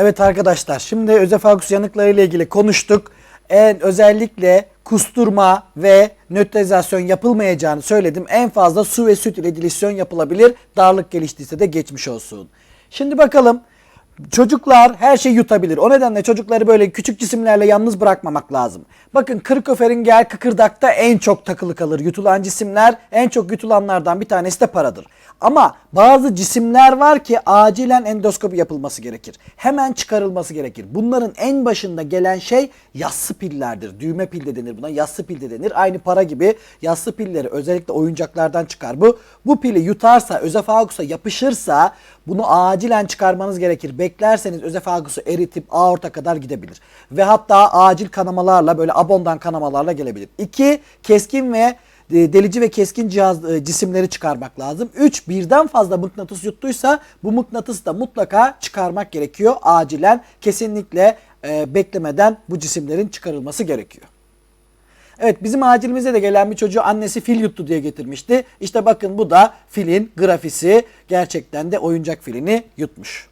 Evet arkadaşlar şimdi özefagus yanıkları ile ilgili konuştuk. En özellikle kusturma ve nötralizasyon yapılmayacağını söyledim. En fazla su ve süt ile dilisyon yapılabilir. Darlık geliştiyse de geçmiş olsun. Şimdi bakalım Çocuklar her şeyi yutabilir. O nedenle çocukları böyle küçük cisimlerle yalnız bırakmamak lazım. Bakın kırkoferingel kıkırdakta en çok takılı kalır. Yutulan cisimler en çok yutulanlardan bir tanesi de paradır. Ama bazı cisimler var ki acilen endoskopi yapılması gerekir. Hemen çıkarılması gerekir. Bunların en başında gelen şey yassı pillerdir. Düğme pil de denir buna. Yassı pil de denir. Aynı para gibi yassı pilleri özellikle oyuncaklardan çıkar bu. Bu pili yutarsa, özefagusa yapışırsa bunu acilen çıkarmanız gerekir. Beklerseniz özefagusu eritip aorta kadar gidebilir. Ve hatta acil kanamalarla böyle abondan kanamalarla gelebilir. İki, keskin ve e, delici ve keskin cihaz e, cisimleri çıkarmak lazım. 3 birden fazla mıknatıs yuttuysa bu mıknatısı da mutlaka çıkarmak gerekiyor acilen. Kesinlikle e, beklemeden bu cisimlerin çıkarılması gerekiyor. Evet bizim acilimize de gelen bir çocuğu annesi fil yuttu diye getirmişti. İşte bakın bu da filin grafisi. Gerçekten de oyuncak filini yutmuş.